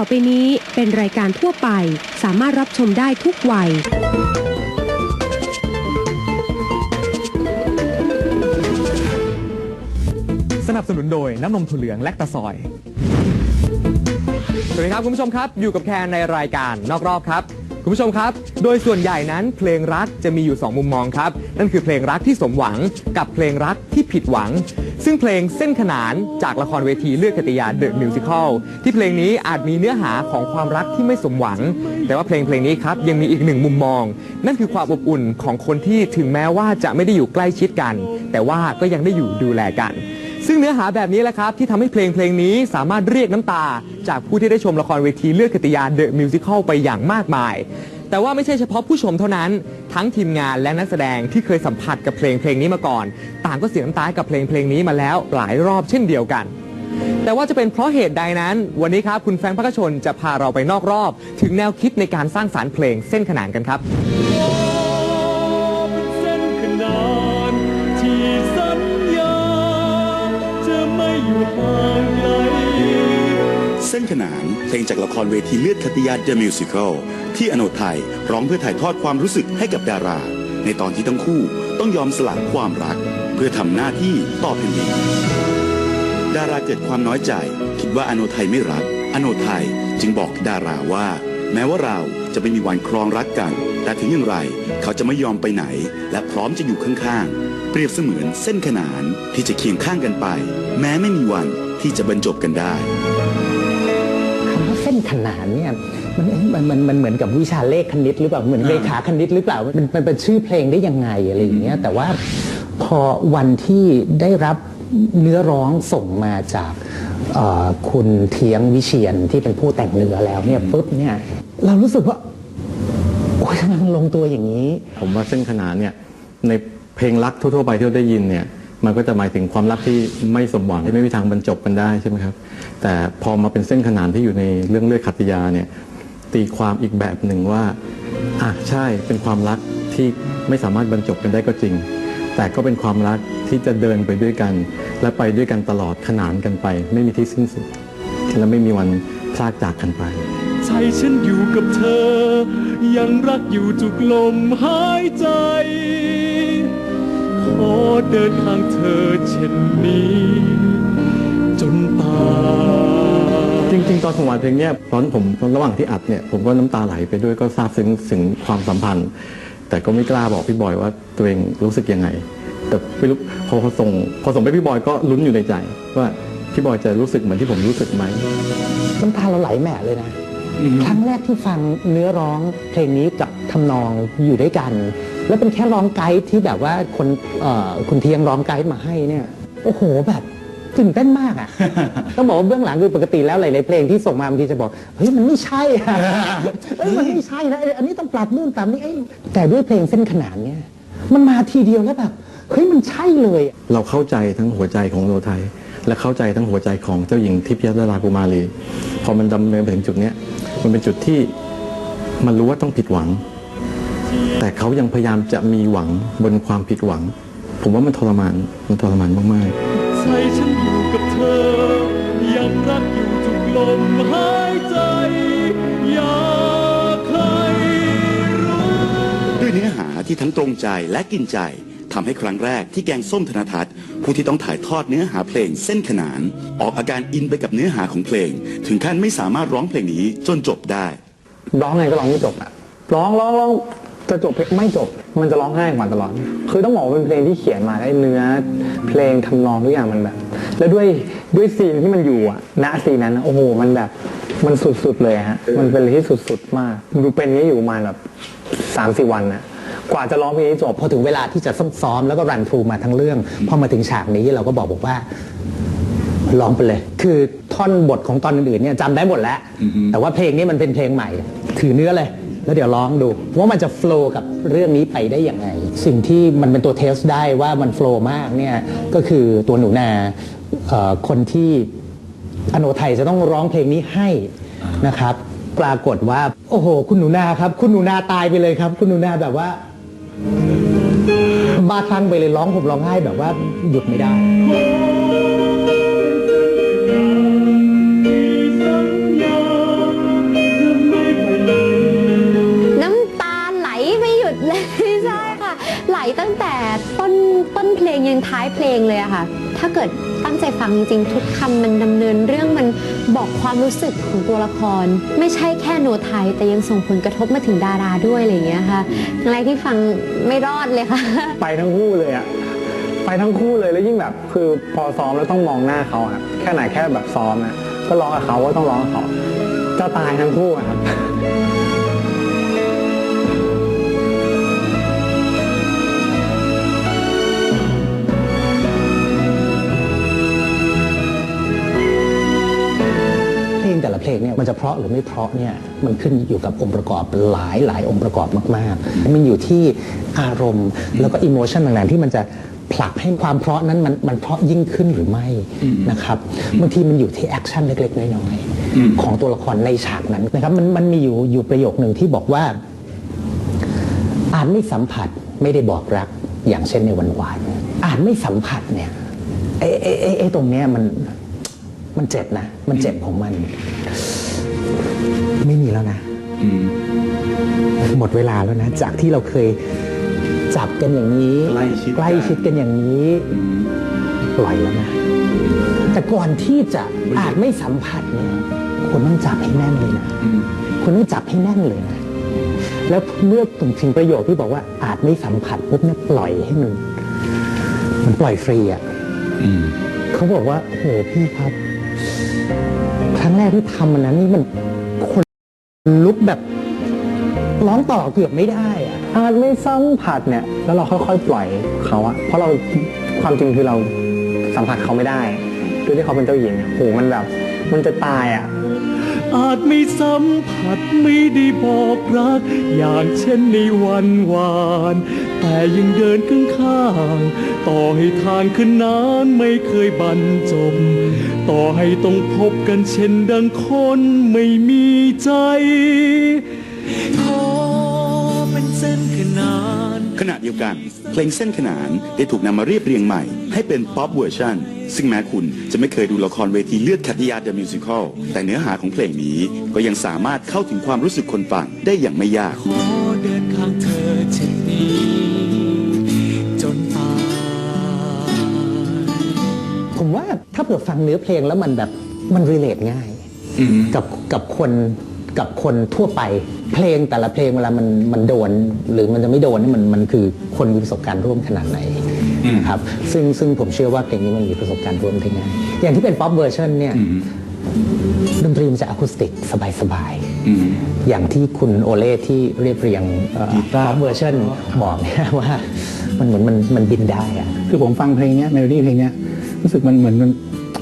ต่อไปนี้เป็นรายการทั่วไป สามารถรับชมได้ทุกวัย สนับสนุนโดยน้ำนมถั่วเหลืองและตะซอย สวัสดีครับคุณผู้ชมครับ อยู่กับแคนในรายการนอกรอบครับ คุณผู้ชมครับ โดยส่วนใหญ่นั้นเพลงรักจะมีอยู่ 2 มุมมองครับ นั่นคือเพลงรักที่สมหวังกับเพลงรักที่ผิดหวัง ซึ่งเพลงเส้นขนานจากละครเวทีเลือดกติยาเดอะมิวสิคลที่เพลงนี้อาจมีเนื้อหาของความรักที่ไม่สมหวัง แต่ว่าเพลงเพลงนี้ครับยังมีอีกหนึ่งมุมมอง นั่นคือความอบอุ่นของคนที่ถึงแม้ว่าจะไม่ได้อยู่ใกล้ชิดกัน แต่ว่าก็ยังได้อยู่ดูแลกันซึ่งเนื้อหาแบบนี้แหละครับ ที่ทำให้เพลงเพลงนี้สามารถเรียกน้ำตา จากผู้ที่ได้ชมละครเวทีเลือดกติยาเดอะมิวสิคลไปอย่างมากมาย แต่ว่าไม่ใช่เฉพาะผู้ชมเท่านั้น ทั้งทีมงานและนักแสดงที่เคยสัมผัสกับเพลงเพลงนี้มาก่อน ต่างก็เสียน้ำตากับเพลงเพลงนี้มาแล้วหลายรอบเช่นเดียวกัน แต่ว่าจะเป็นเพราะเหตุใดนั้น วันนี้ครับคุณแฟงค์พักชนจะพาเราไปนอกรอบ ถึงแนวคิดในการสร้างสารรค์เพลงเส้นขนานกันครับ ส้นขนานเพลงจากละครเวทีเลือดคติยาเดอะมิวสิคลที่อโนไทยร้องเพื่อถ่ายทอดความรู้สึกให้กับดารา ในตอนที่ทั้งคู่ต้องยอมสละความรัก เพื่อทำหน้าที่ต่อแผ่นดินดาราเกิดความน้อยใจ คิดว่าอโนไทยไม่รัก อโนไทยจึงบอกดาราว่า แม้ว่าเราจะไม่มีวันครองรักกัน แต่ถึงอย่างไรเขาจะไม่ยอมไปไหน และพร้อมจะอยู่ข้างๆ เปรียบเสมือนเส้นขนานที่จะเคียงข้างกันไป แม้ไม่มีวันที่จะบรรจบกันได้ ขนานเนี่ยมันมันมันมันเหมือนกับวิชาเลขคณิตหรือเปล่าเหมือนเลขาคณิตหรือเปล่ามันมันเป็นชื่อเพลงได้ยังไงอะไรอย่างเงี้ยแต่ว่าพอวันที่ได้รับเนื้อร้องส่งมาจากคุณเทียงวิเชียนที่เป็นผู้แต่งเนื้อแล้วเนี่ยปุ๊บเนี่ยเรารู้สึกว่าโอ้ยทำไมมันลงตัวอย่างนี้ ผมว่าเส้นขนานเนี่ยในเพลงรักทั่วๆไปที่เราได้ยินเนี่ย มันก็จะหมายถึงความรักที่ไม่สมหวังที่ไม่มีทางบรรจบกันได้ใช่ไหมครับ แต่พอมาเป็นเส้นขนานที่อยู่ในเรื่องเลือดขัติยาเนี่ยตีความอีกแบบหนึ่งว่าอะใช่เป็นความรักที่ไม่สามารถบรรจบกันได้ก็จริง แต่ก็เป็นความรักที่จะเดินไปด้วยกัน และไปด้วยกันตลอดขนานกันไป ไม่มีที่สิ้นสุด และไม่มีวันพลากจากกันไปใจฉันอยู่กับเธอ ยังรักอยู่ทุกลมหายใจ ขอเดินข้างเธอเช่นนี้ จนตายจริง ๆ ตอนผมอัดเพลงเนี้ยตอนผมระหว่างที่อัดเนี่ยผมก็น้ำตาไหลไปด้วยก็ซาบซึ้งถึงความสัมพันธ์ แต่ก็ไม่กล้าบอกพี่บอยว่าตัวเองรู้สึกยังไง แต่ไม่รู้พอพอส่งพอส่งไปพี่บอยก็ลุ้นอยู่ในใจ ว่าพี่บอยจะรู้สึกเหมือนที่ผมรู้สึกไหม น้ำตาเราไหลแหม่เลยนะ ครั้งแรกที่ฟังเนื้อร้องเพลงนี้กับทำนองอยู่ด้วยกัน แล้วเป็นแค่ร้องไกด์ที่แบบว่าคนเอ่อคุณเทียงร้องไกด์มาให้เนี่ย โอ้โหแบบตื่นเต้นมากอะ่ะ ต้องบอกว่าเบื้องหลังคือปกติแล้วหลายๆเพลงที่ส่งมาบางทีจะบอกเฮ้ยมันไม่ใช่อะเอ้ยมันไม่ใช่นะเอ้ยอันนี้ต้องปรับนู่นปรับนี่เอ้ยแต่ด้วยเพลงเส้นขนานเนี่ย มันมาทีเดียวแล้วแบบเฮ้ยมันใช่เลยอะเราเข้าใจทั้งหัวใจของโนไทย และเข้าใจทั้งหัวใจของเจ้าหญิงทิพยดารากุมารีพอมันดำเนินไปถึงจุดเนี้ยมันเป็นจุดที่มันรู้ว่าต้องผิดหวัง แต่เขายังพยายามจะมีหวังบนความผิดหวัง ผมว่ามันทรมานมันทรมานมากๆใจฉันอยู่กับเธอ ยังรักอยู่ทุกลมหายใจอยากให้รู้ด้วยเนื้อหาที่ทั้งตรงใจและกินใจทำให้ครั้งแรกที่แกงส้มธนทัศน์ผู้ที่ต้องถ่ายทอดเนื้อหาเพลงเส้นขนาน ออกอาการอินไปกับเนื้อหาของเพลง ถึงขั้นไม่สามารถร้องเพลงนี้จนจบได้ ร้องไงก็ร้องไม่จบอะร้องร้องร้อง จะจบเพลงไม่จบมันจะร้องไห้มาตลอด คือต้องบอกว่าเป็นเพลงที่เขียนมาได้เนื้อ เพลงทำนองทุกอย่างมันแบบ แล้วด้วยด้วยซีนที่มันอยู่อะณซีนนั้นอะโอ้โหมันแบบมันสุดๆเลยฮะ มันเป็นอะไรที่สุดๆมากดูเป็นอย่างนี้อยู่ประมาณแบบสามสี่วันอะกว่าจะร้องเพลงนี้จบพอถึงเวลาที่จะซ้อมแล้วก็รันทรูมาทั้งเรื่องพอมาถึงฉากนี้เราก็บอกบอกว่าร้องไปเลย คือท่อนบทของตอนอื่นๆเนี่ยจำได้หมดแล้ว แต่ว่าเพลงนี้มันเป็นเพลงใหม่ ถือเนื้อเลย แล้วเดี๋ยวร้องดู ว่ามันจะโฟล์กับเรื่องนี้ไปได้อยังไง สิ่งที่มันเป็นตัวเทสได้ว่ามันโฟล์มากเนี่ยก็คือตัวหนูนาคนที่อโนไทยจะต้องร้องเพลงนี้ให้นะครับ ปรากฏว่า โอ้โห คุณหนูนาครับ คุณหนูนาตายไปเลยครับ คุณหนูนาแบบว่าบ้าคลั่งไปเลยร้องผมร้องไห้แบบว่าหยุดไม่ได้ ตั้งแต่ต้นต้นเพลงยันท้ายเพลงเลยอะค่ะ ถ้าเกิดตั้งใจฟังจริงทุกคำมันดำเนินเรื่องมันบอกความรู้สึกของตัวละคร ไม่ใช่แค่โน้ตไทย แต่ยังส่งผลกระทบมาถึงดาราด้วยอะไรอย่างเงี้ยค่ะครั้งแรที่ฟังไม่รอดเลยค่ะ ไปทั้งคู่เลยอะไปทั้งคู่เลยแล้วยิ่งแบบ คือพอซ้อมแล้วต้องมองหน้าเขาอะแค่ไหนแค่แบบซ้อมอะก็ร้องกับเขาก็ต้องร้องกับเขาจะตายทั้งคู่อะครับ ลงแต่ละเพลงเนี่ยมันจะเพราะหรือไม่เพราะเนี่ยมันขึ้นอยู่กับองค์ประกอบหลายหลายองค์ประกอบมากๆ มันอยู่ที่อารมณ์แล้วก็อิโมชันต่างๆที่มันจะผลักให้ความเพราะนั้นมันมันเพราะยิ่งขึ้นหรือไม่นะครับบางทีมันอยู่ที่แอคชั่นเล็ก ๆ น้อยๆของตัวละครในฉากนั้นนะครับมันมันมีอยู่อยู่ประโยคหนึ่งที่บอกว่าอาจไม่สัมผัสไม่ได้บอกรักอย่างเช่นในวันวานอาจไม่สัมผัสเนี่ยไอ้ไอ้ไอ้ไอ้ตรงเนี้ยมัน มันเจ็บนะ มันเจ็บของมัน ไม่มีแล้วนะหมดเวลาแล้วนะ จากที่เราเคยจับกันอย่างนี้ใกล้ชิดกันใกล้ชิดกันอย่างนี้ปล่อยแล้วนะ แต่ก่อนที่จะอาจไม่สัมผัสเนี่ยคุณต้องจับให้แน่นเลยนะคุณต้องจับให้แน่นเลยนะ แล้วเมื่อถึงถึงประโยคที่บอกว่าอาจไม่สัมผัสปุ๊บเนี่ยปล่อยให้มัน มันปล่อยฟรีอะเขาบอกว่าโอ้โหพี่ครับ ครั้งแรกที่ทำมันนั้นนี่มันคนลุกแบบร้องต่อเกือบไม่ได้อะอาจไม่สัมผัสเนี่ย แล้วเราค่อยๆปล่อยเขาอะเพราะเราความจริงคือเราสัมผัสเขาไม่ได้ด้วยที่เขาเป็นเจ้าหญิงอะโหมันแบบ มันจะตายอะอาจไม่สัมผัสไม่ได้บอกรัก อย่างเช่นในวันวาน แต่ยังเดินข้างๆต่อให้ทางขึ้นนานไม่เคยบรรจบ ต่อให้ต้องพบกันเช่นดังคนไม่มีใจขอเป็นเส้นขนานขณะเดียวกัน เพลงเส้นขนานได้ถูกนำมาเรียบเรียงใหม่ ให้เป็นป๊อปเวอร์ชันซึ่งแม้คุณจะไม่เคยดูละครเวทีเลือดขัตติยาเดอะมิวสิคลแต่เนื้อหาของเพลงนี้ก็ยังสามารถเข้าถึงความรู้สึกคนฟังได้อย่างไม่ยาก ขอเดินข้างเธอเช่นนี้ จนตายผมว่าถ้าเผื่อฟังเนื้อเพลงแล้วมันแบบมันรีเลทง่าย กับกับคนกับคนทั่วไปเพลงแต่ละเพลงเวลามันมันโดน หรือมันจะไม่โดนนี่มันมันคือคนมีประสบการณ์ร่วมขนาดไหนนะครับซึ่งซึ่งผมเชื่อว่าเพลงนี้มันมีประสบการณ์ร่วมที่ง่ายอย่างที่เป็นป๊อปเวอร์ชันเนี่ย ดนตรีมันจะอะคูสติกสบายๆ อย่างที่คุณโอเล่ที่เรียบเรียงป๊อปเวอร์ชันบอกเนี่ยว่ามันเหมือนมันมันบินได้อะคือผมฟังเพลงเนี้ยเมโลดี้เพลงเนี้ยรู้สึกมันเหมือนมัน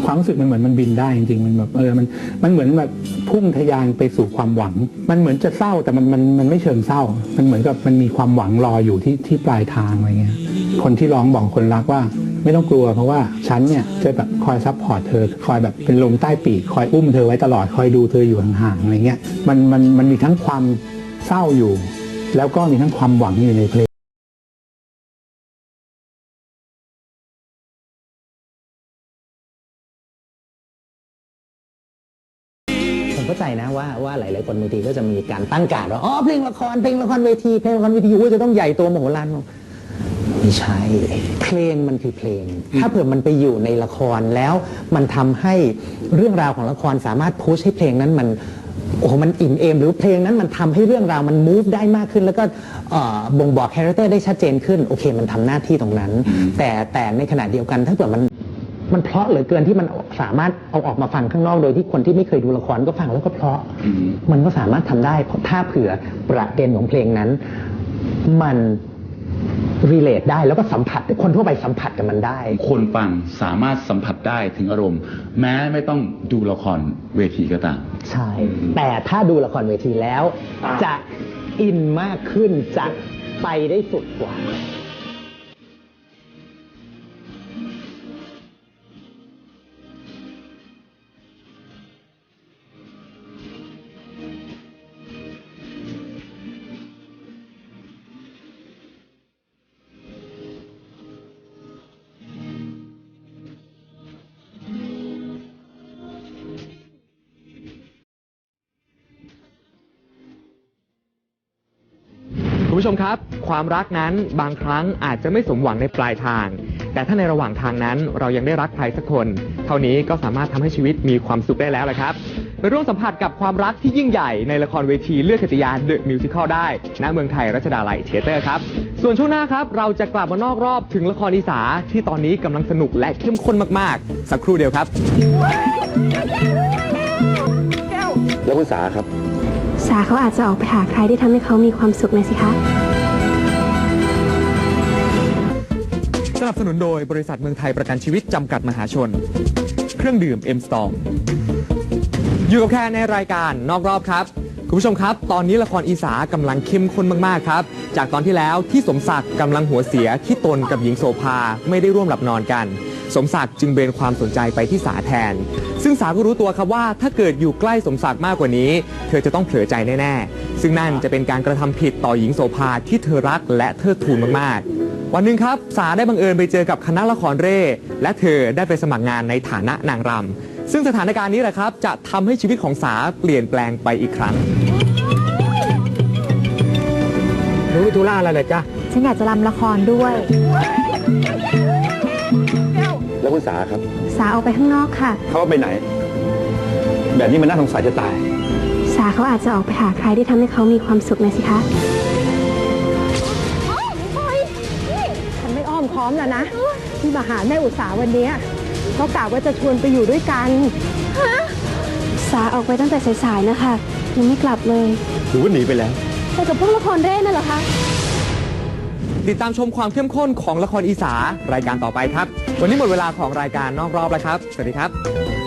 ความรู้สึกมันเหมือนมันบินได้จริงๆมันแบบเออมันมันเหมือนแบบพุ่งทะยานไปสู่ความหวัง มันเหมือนจะเศร้าแต่มันมันมันไม่เชิงเศร้า มันเหมือนกับมันมีความหวังรออยู่ที่ที่ปลายทางอะไรเงี้ยคนที่ร้องบอกคนรักว่า ไม่ต้องกลัวเพราะว่าฉันเนี่ยจะแบบคอยซัพพอร์ตเธอ คอยแบบเป็นลมใต้ปีกคอยอุ้มเธอไว้ตลอดคอยดูเธออยู่ห่างๆอะไรเงี้ยมันมันมันมีทั้งความเศร้าอยู่ แล้วก็มีทั้งความหวังอยู่ในเพลงผมเข้าใจนะว่าว่าหลาย ๆ คนบางทีก็จะมีการตั้งการว่าอ๋อเพลงละครเพลงละครเวทีเพลงละครเวทีโอ้ยจะต้องใหญ่โตมโหฬาร ไม่ใช่ เพลงมันคือเพลง ถ้าเผื่อมันไปอยู่ในละครแล้วมันทำให้เรื่องราวของละครสามารถพุชให้เพลงนั้นมันโอ้โหมันอิ่มเอมหรือเพลงนั้นมันทำให้เรื่องราวมันมูฟได้มากขึ้น แล้วก็เอ่อบ่งบอกคาแรคเตอร์ได้ชัดเจนขึ้นโอเค มันทำหน้าที่ตรงนั้น แต่แต่ในขณะเดียวกันถ้าเผื่อมัน มันเพราะเหลือเกินที่มันสามารถเอาออกมาฟังข้างนอกโดยที่คนที่ไม่เคยดูละครก็ฟังแล้วก็เพราะมันก็สามารถทำได้เพราะถ้าเผื่อประเด็นของเพลงนั้น มัน รีเลทได้แล้วก็สัมผัสคนทั่วไปสัมผัสกับมันได้ คนฟังสามารถสัมผัสได้ถึงอารมณ์ แม้ไม่ต้องดูละครเวทีก็ตาม ใช่ แต่ถ้าดูละครเวทีแล้ว จะอินมากขึ้นจะไปได้สุดกว่า คุณผู้ชมครับ ความรักนั้นบางครั้งอาจจะไม่สมหวังในปลายทาง แต่ถ้าในระหว่างทางนั้นเรายังได้รักใครสักคน เท่านี้ก็สามารถทำให้ชีวิตมีความสุขได้แล้วแหละครับไปร่วมสัมผัสกับความรักที่ยิ่งใหญ่ในละครเวทีเลือดขจยาเดอะมิวสิคลได้ณเมืองไทยรัชดาลัยเทเตอร์ครับ ส่วนช่วงหน้าครับ เราจะกลับมานอกรอบถึงละครอีสาที่ตอนนี้กำลังสนุกและเข้มข้นมากๆ สักครู่เดียวครับ แล้วคุณสาครับ สาเขาอาจจะออกไปหาใครที่ทำให้เขามีความสุขนะสิคะ สนับสนุนโดยบริษัทเมืองไทยประกันชีวิตจำกัดมหาชน เครื่องดื่ม M Storm อยู่กับแค่ในรายการนอกรอบครับ คุณผู้ชมครับ ตอนนี้ละครอีสากำลังเข้มข้นมากๆครับ จากตอนที่แล้วที่สมศักดิ์กำลังหัวเสียที่ตนกับหญิงโสภาไม่ได้ร่วมหลับนอนกัน สมศักดิ์จึงเบนความสนใจไปที่สาแทน ซึ่งสาก็รู้ตัวครับว่าถ้าเกิดอยู่ใกล้สมศักดิ์มากกว่านี้ เธอจะต้องเผลอใจแน่ ๆ ซึ่งนั่นจะเป็นการกระทำผิดต่อหญิงโสภาที่เธอรักและเทิดทูนมากๆ วันหนึ่งครับสาได้บังเอิญไปเจอกับคณะละครเร่ และเธอได้ไปสมัครงานในฐานะนางรำซึ่งสถานการณ์นี้แหละครับ จะทำให้ชีวิตของสาเปลี่ยนแปลงไปอีกครั้งหนูมีธุระอะไรเหรอจ๊ะฉันอยากจะรำละครด้วย แล้วคุณสาครับ สาออกไปข้างนอกค่ะ เขาไปไหน แบบนี้มันน่าสงสัยจะตาย สาเขาอาจจะออกไปหาใครที่ทำให้เขามีความสุขนะสิคะฉันไม่อ้อมค้อมแล้วนะ ที่มาหาแม่อุตสาวันเนี้ยเพราะกะว่าจะชวนไปอยู่ด้วยกันสาออกไปตั้งแต่สายๆนะคะยังไม่กลับเลย หรือว่าหนีไปแล้วไปกับพวกละครเร่นั่นเหรอคะ ติดตามชมความเข้มข้นของละครอีสารายการต่อไปครับ วันนี้หมดเวลาของรายการนอกรอบแล้วครับ สวัสดีครับ